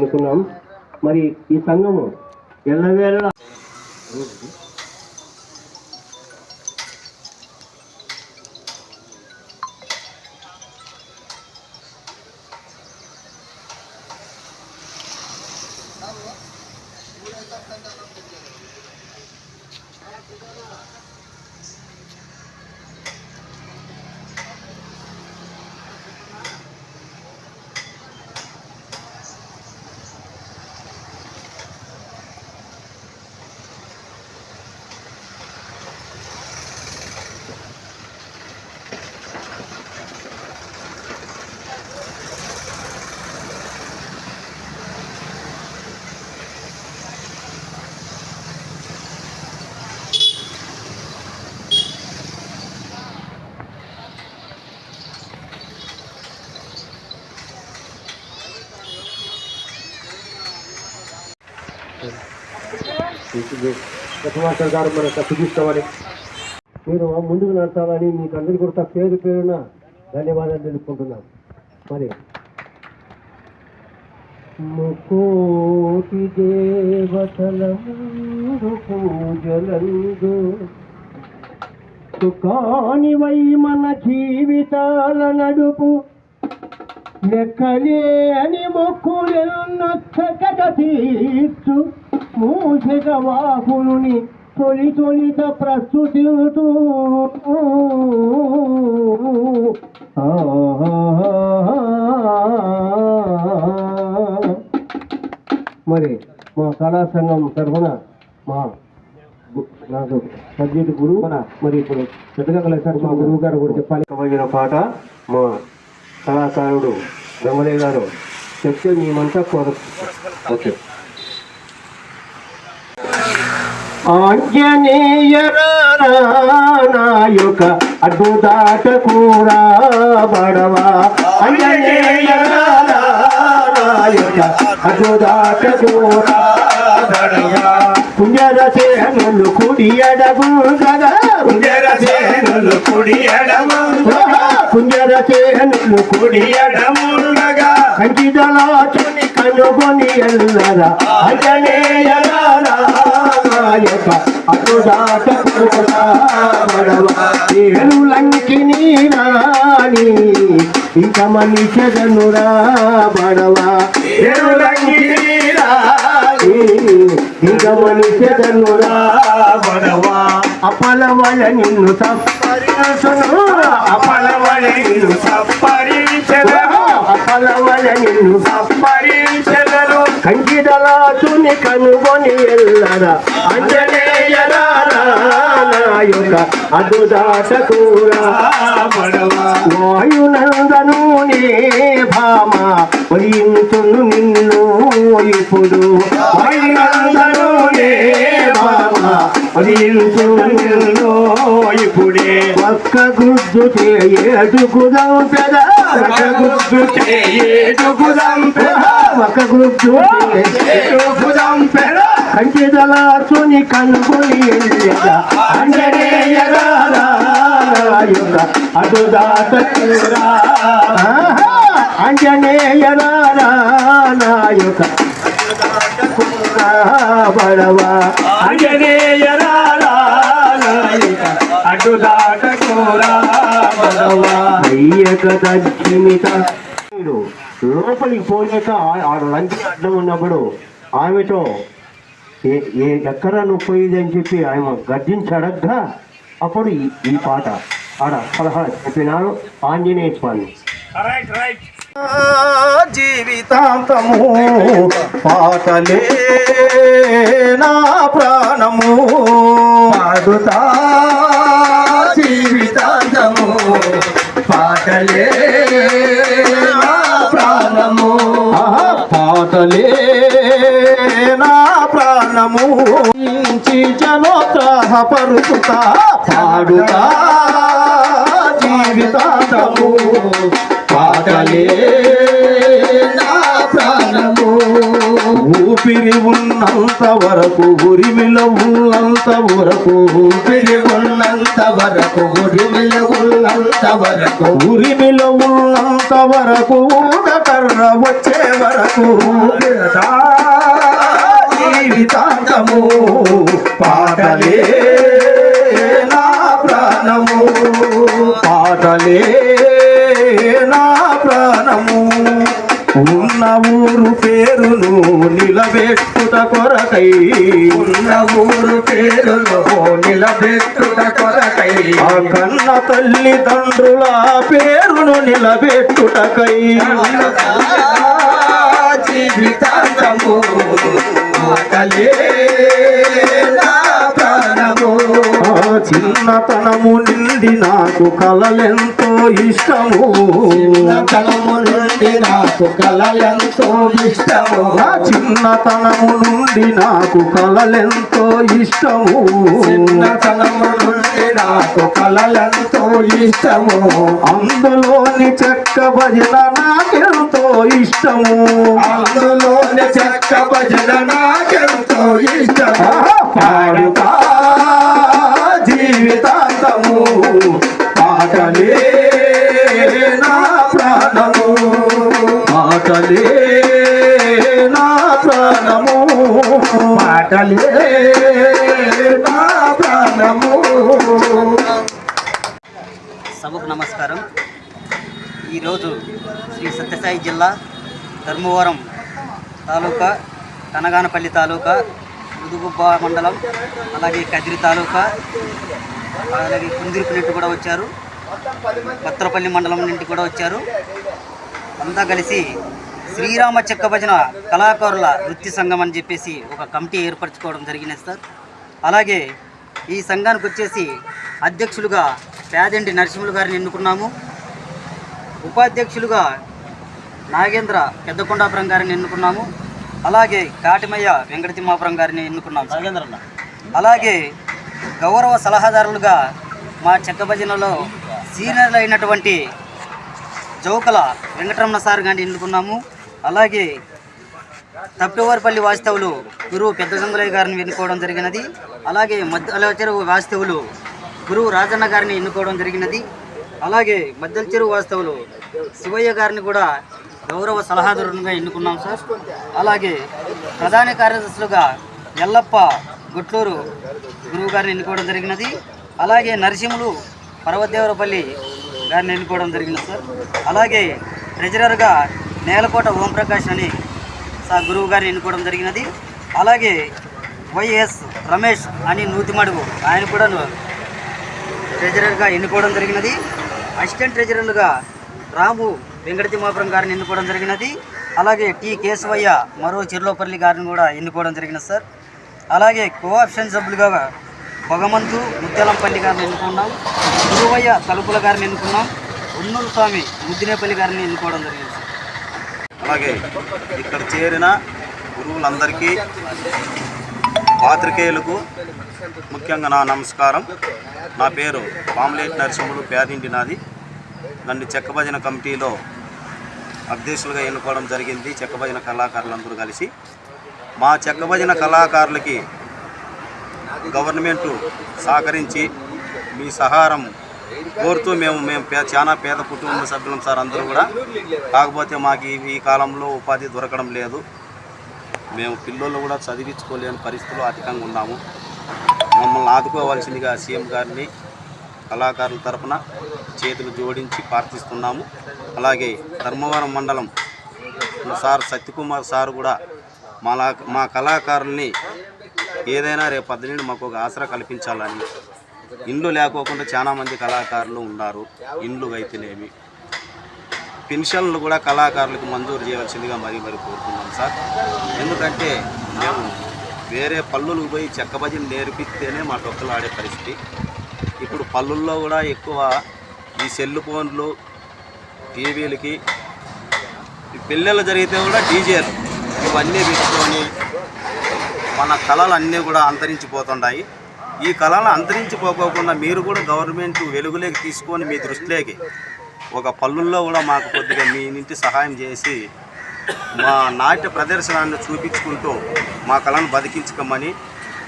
ఎన్నుకున్నాం. మరి ఈ సంఘము ఎల్లవేళ ప్రథమాచార్య గారు మన చూపిస్తామని మీరు ముందుకు నడతామని మీకు అందరి కూడా పేరు పేరున ధన్యవాదాలు తెలుపుకుంటున్నాం మరి ముకోటి దేవతలందు పూజలందు సుఖానివై మన జీవితాల నడుపు లెక్కలే అని మొక్కులెన్నొచ్చట తీర్చు మూసిక వాహుని తొలి తొలిత ప్రస్తుతితూ మరి మా కళా సంఘం తరఫున మా నాకు సబ్జెక్ట్ గురువు మరి ఇప్పుడు పెద్దగా కలిసారు మా గురువు గారు కూడా చెప్పాలి. పోయిన పాట మా కళాకారుడు గంగలయ్య గారు చెప్తే మేమంతా కోర ఓకే. ఆంజనేయరానాయక అడ్డుదాట కూరా బడవా ఆంజనేయరానాయక అడ్డుదాట కూరా బడవా కుంజర సేనులు కుడి ఎడగు గదా. కుంజర సేనులు కుడి ఎడము కుంజర సేనులు కుడి ఎడముండగా కంచిదలాచుని కనుగొని ఎల్లరా. అంజనేయనాయక అటుదాట ఏడు లంకిని రాణి ఇంక మనిషెదనురా బడవా ఎరులంగిరా ఇంక మనిషెదనురా బడవా అపల వల నిన్ను తప్పరినసును అపలవళిను సప్పరించెదరు అపల వల నిన్ను సప్పరించెదరు కంకిదలాచుని కనుగొని ఎల్లర అంజనేయరాయుక అదుదాట కూరా వాయునందను నే భామ వయించును నిన్ను ఇప్పుడు. వాయునందను నే ఇప్పుడే ఒక్క గుద్దు ఏడుగుదాం పెదా గుద్దు చేడుగుదం ఒక గుద్దు ఏడుగుదం పెడ కంచిదలాచుని కనుగొని ఎల్లరా అంజనేయరాయక అదుదాత కూరా అంజనేయరాయక బడవా అంజనేయరాల దక్షిమిత లోపలికి పోలేక లంచ్ అడ్డం ఉన్నప్పుడు ఆమెతో ఏ- ఏ ఎక్కడ నువ్వు పోయింది అని చెప్పి ఆమె గర్జించి అడగ్గా అప్పుడు ఈ- పాట ఆడ సలహా చెప్పినారు ఆంజనేయ స్వామి. రైట్ రైట్ జీవితాంతము పాటలే నా ప్రాణము. పాడుతా జీవితాంతము. పాటలే ప్రాణము. ఆహా, పాటలే నా ప్రాణము. ఇంచి జనోత్సాహపరుచుతా పాడుతా జీవితాంతము. పాటలే ఊపిరి ఉన్నంత వరకు ఉరిమిలో ఉన్నంత వరకు ఊపిరి ఉన్నంత వరకు ఉరిమిల ఉన్నంత వరకు ఉరిమిలో ఉన్నంత వరకు ఊగకర్ర వచ్చే వరకు జీవితాంతము పాటలే నా ప్రాణము పాటలే నా ప్రాణము ఊరు పేరును నిలబెట్టుట కొరకై. ఉన్న ఊరు పేరులో నిలబెట్టుట కొరకై. ఆ కన్న తల్లిదండ్రుల పేరును నిలబెట్టుటకై. జీవితాంతము చిన్నతనము నిండి నాకు కలలెంతో ఇష్టము. చిన్నతనము నుండి నాకు కలలెంతో ఇష్టము. చిన్నతనము నుండి నాకు కలలెంతో ఇష్టము. చిన్నతనము నుండి నాకు కలలెంతో ఇష్టము. అందులోని చెక్క భజన నాకెంతో ఇష్టము. అందులోని చెక్క భజన నాకెంతో ఇష్టము. పాడుతా. జీవితాంతము పాటలే నా ప్రాణము. మాటలే నా ప్రాణము. మాటలే నా ప్రాణము. సభకు నమస్కారం. ఈరోజు శ్రీ సత్యసాయి జిల్లా ధర్మవరం తాలూకా కనగానపల్లి తాలూకా ముదుగుబ్బ మండలం అలాగే కదిరి తాలూకా అలాగే కుందిరిపినట్టు కూడా వచ్చారు. భద్రపల్లి మండలం నుండి కూడా వచ్చారు. అంతా కలిసి శ్రీరామ చెక్క భజన కళాకారుల వృత్తి సంఘం అని చెప్పేసి ఒక కమిటీ ఏర్పరచుకోవడం జరిగింది సార్. అలాగే ఈ సంఘానికి వచ్చేసి అధ్యక్షులుగా పేదండి నరసింహులు గారిని ఎన్నుకున్నాము. ఉపాధ్యక్షులుగా నాగేంద్ర పెద్దకొండాపురం గారిని ఎన్నుకున్నాము. అలాగే కాటిమయ్య వెంకట తిమ్మాపురం గారిని ఎన్నుకున్నాం నాగేంద్ర అలాగే గౌరవ సలహాదారులుగా మా చెక్క భజనలో సీనియర్లు అయినటువంటి జౌకల వెంకటరమణ సార్ గారిని ఎన్నుకున్నాము. అలాగే తప్పివారిపల్లి వాస్తవులు గురువు పెద్దగంగులయ్య గారిని ఎన్నుకోవడం జరిగినది. అలాగే మధ్యల చెరువు వాస్తవులు గురువు రాజన్న గారిని ఎన్నుకోవడం జరిగినది. అలాగే మధ్యల చెరువు వాస్తవులు శివయ్య గారిని కూడా గౌరవ సలహాదారునిగా ఎన్నుకున్నాం సార్. అలాగే ప్రధాన కార్యదర్శులుగా ఎల్లప్ప గుట్లూరు గురువు గారిని ఎన్నుకోవడం జరిగినది. అలాగే నరసింహులు పర్వతదేవరపల్లి గారిని ఎన్నుకోవడం జరిగింది సార్. అలాగే ట్రెజరర్గా నేలకోట ఓంప్రకాష్ అని సార్ గురువు గారిని ఎన్నుకోవడం జరిగినది. అలాగే వైఎస్ రమేష్ అని నూతిమడుగు ఆయన కూడా ట్రెజరర్గా ఎన్నుకోవడం జరిగినది. అసిస్టెంట్ ట్రెజరర్లుగా రాము వెంకటతిమ్మాపురం గారిని ఎన్నుకోవడం జరిగినది. అలాగే టి కేశవయ్య మరో చిర్లోపల్లి గారిని కూడా ఎన్నుకోవడం జరిగినది సార్. అలాగే కోఆప్షన్ సభ్యులుగా పొగమంతు ముత్యాలంపల్లి గారిని ఎన్నుకున్నాం. గురువయ్య తలుపుల గారిని ఎన్నుకున్నాం. ఉన్నూరు స్వామి ముద్దినేపల్లి గారిని ఎన్నుకోవడం జరిగింది. అలాగే ఇక్కడ చేరిన గురువులందరికీ పాత్రికేయులకు ముఖ్యంగా నా నమస్కారం. నా పేరు పాములేటి నరసింహుడు పేదింటి నాది. నన్ను చెక్క భజన కమిటీలో అధ్యక్షులుగా ఎన్నుకోవడం జరిగింది. చెక్కభజన కళాకారులందరూ కలిసి. మా చెక్కభజన కళాకారులకి గవర్నమెంటు సహకరించి మీ సహారం కోరుతూ మేము మేము పే చాలా పేద కుటుంబ సభ్యులం సార్ అందరూ కూడా. కాకపోతే మాకు ఈ- కాలంలో ఉపాధి దొరకడం లేదు. మేము పిల్లలు కూడా చదివించుకోలేని పరిస్థితులు అధికంగా ఉన్నాము. మమ్మల్ని ఆదుకోవాల్సిందిగా సీఎం గారిని కళాకారుల తరఫున చేతులు జోడించి ప్రార్థిస్తున్నాము. అలాగే ధర్మవరం మండలం సార్ సత్యకుమార్ సార్ కూడా మా మా కళాకారుల్ని ఏదైనా రేపు పద్దెనిమిది మాకు ఒక ఆసరా కల్పించాలని. ఇండ్లు లేకోకుండా చాలామంది కళాకారులు ఉన్నారు. ఇండ్లు అయితేనేమి. పెన్షన్లు కూడా కళాకారులకు మంజూరు చేయవలసిందిగా మరీ మరి కోరుతున్నాం సార్. ఎందుకంటే మేము వేరే పళ్ళులకు పోయి చెక్క భజన నేర్పిస్తేనే మా డొక్కలు ఆడే పరిస్థితి. ఇప్పుడు పళ్ళుల్లో కూడా ఎక్కువ ఈ సెల్ ఫోన్లు టీవీలకి పెళ్ళిళ్ళు జరిగితే కూడా డీజేలు. ఇవన్నీ పెట్టుకొని మన కళలు అన్నీ కూడా అంతరించిపోతుంటాయి ఈ కళలు అంతరించిపోకోకుండా మీరు కూడా గవర్నమెంట్ వెలుగులోకి తీసుకొని మీ దృష్టిలోకి ఒక పళ్ళుల్లో కూడా మాకు కొద్దిగా మీ ఇంటి సహాయం చేసి మా నాట్య ప్రదర్శనాన్ని చూపించుకుంటూ మా కళను బతికించుకోమని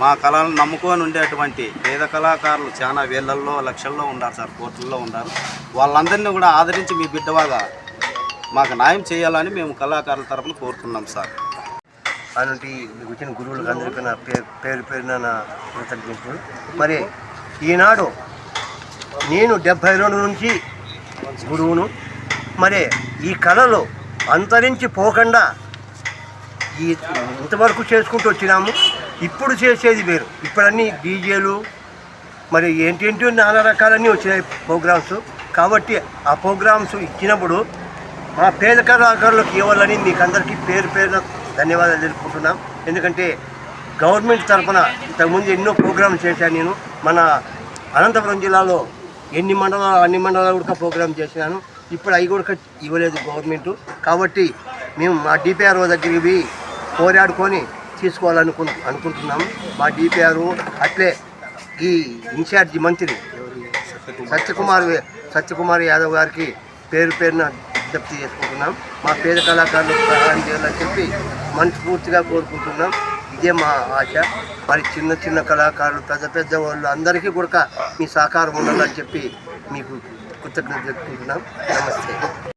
మా కళలను నమ్ముకొని ఉండేటువంటి పేద కళాకారులు చాలా వేలల్లో లక్షల్లో ఉన్నారు సార్ కోట్లలో ఉన్నారు. వాళ్ళందరినీ కూడా ఆదరించి మీ బిడ్డవాగా మాకు న్యాయం చేయాలని మేము కళాకారుల తరఫున కోరుతున్నాం సార్. అలాంటి మీకు వచ్చిన గురువులకు అందరికీ నా పేరు పేరు పేరున నా కృతజ్ఞతలు. మరి ఈనాడు నేను డెబ్భై రెండు నుంచి గురువును మరి ఈ కళలు అంతరించి పోకుండా ఈ ఇంతవరకు చేసుకుంటూ వచ్చినాము. ఇప్పుడు చేసేది వేరు. ఇప్పుడన్నీ డీజేలు మరి ఏంటేంటో నానా రకాలన్నీ వచ్చినాయి ప్రోగ్రామ్స్. కాబట్టి ఆ ప్రోగ్రామ్స్ ఇచ్చినప్పుడు మా పేద కళాకారులకు ఇవ్వాలని మీకు అందరికీ పేరు పేరున ధన్యవాదాలు తెలుపుకుంటున్నాం. ఎందుకంటే గవర్నమెంట్ తరఫున ఇంతకుముందు ఎన్నో ప్రోగ్రామ్స్ చేశాను నేను. మన అనంతపురం జిల్లాలో ఎన్ని మండలాలు అన్ని మండలాలు కూడా ప్రోగ్రామ్ చేసినాను ఇప్పుడు అవి కూడా ఇవ్వలేదు గవర్నమెంట్. కాబట్టి మేము మా డిపిఆర్ఓ దగ్గరికి పోయి పోరాడుకొని తీసుకోవాలనుకు అనుకుంటున్నాము మా డిపిఆర్ఓ అట్లే ఈ ఇన్ఛార్జి మంత్రి సత్యకుమార్ సత్యకుమార్ యాదవ్ గారికి పేరు పేరున విజ్ఞప్తి చేసుకుంటున్నాం. మా పేద కళాకారులకు సహాయం చేయాలని చెప్పి మనస్ఫూర్తిగా కోరుకుంటున్నాం. ఇదే మా ఆశ. మరి చిన్న చిన్న కళాకారులు పెద్ద పెద్ద వాళ్ళు అందరికీ కూడా మీ సహకారం ఉండాలని చెప్పి మీకు కృతజ్ఞత చెప్పుకుంటున్నాం నమస్తే.